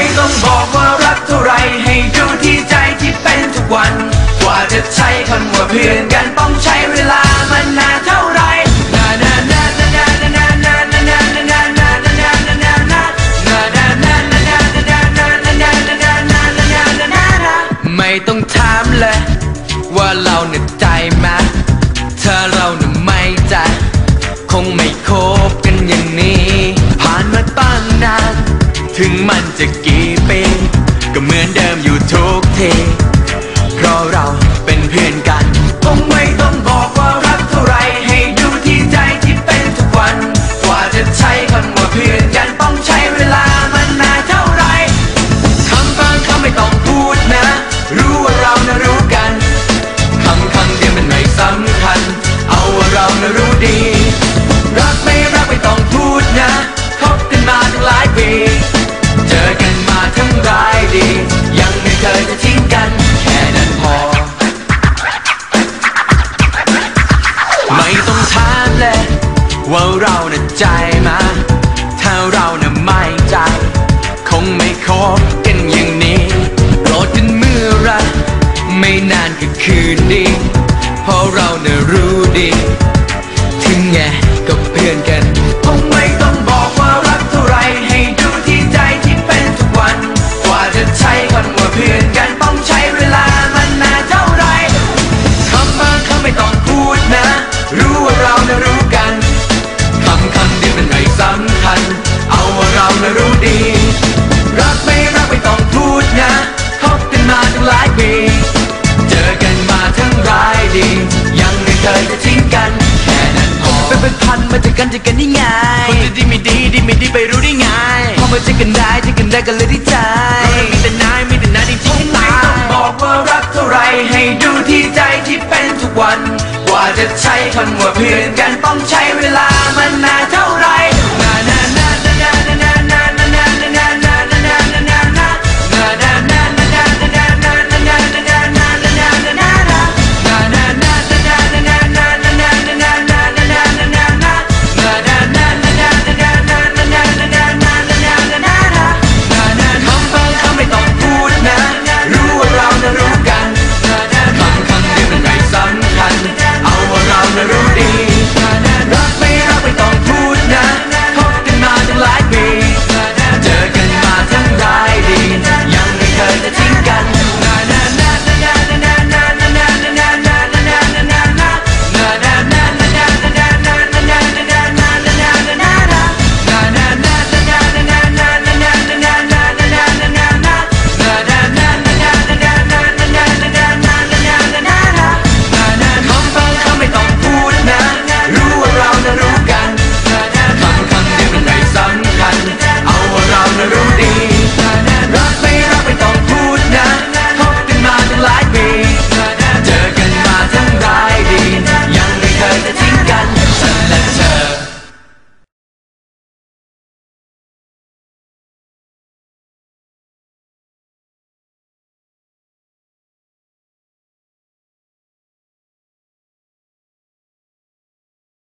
ไม่ต้องบอกว่ารักเท่าไรให้ดูที่ใจที่เป็นทุกวัน กว่าจะใช้คำว่าเพื่อนกันต้องใช้เวลามันนานเท่าไรนานานานานานานานานานานานานานานานานาไม่ต้องถามเลยว่าเราเนี่ยใจไหมถ้าเราเนี่ยไม่ใจคงไม่คบกันอย่างนี้ ผ่านมาตั้งนาน ถึงมันจะกี่ปี ก็เหมือนเดิมอยู่ทุกที เพราะเราเป็นเพื่อนกัน คงไม่ต้องบอกว่า ไม่ต้องถามเลยว่าเราน่ะใจมาถ้าเราน่ะไม่ใจ คงไม่คบกันอย่างนี้โกรธกันเมื่อไรไม่นานก็คืนดีเพราะเราน่ะรู้ดี ถึงแงก็เพื่อนกัน มาเจอกันเจอกันได้ไงคนจะดีไม่ดีดีไม่ดีไปรู้ได้ไงพอมาเจอกันได้เจอกันได้ก็เลยได้ใจมีแต่นายมีแต่นายจริงๆไม่ต้องบอกว่ารักเท่าไรให้ดูที่ใจที่เป็นทุกวัน กว่าจะใช้คำว่าเพื่อนกันต้องใช้เวลามันนานเท่าไร Macaroni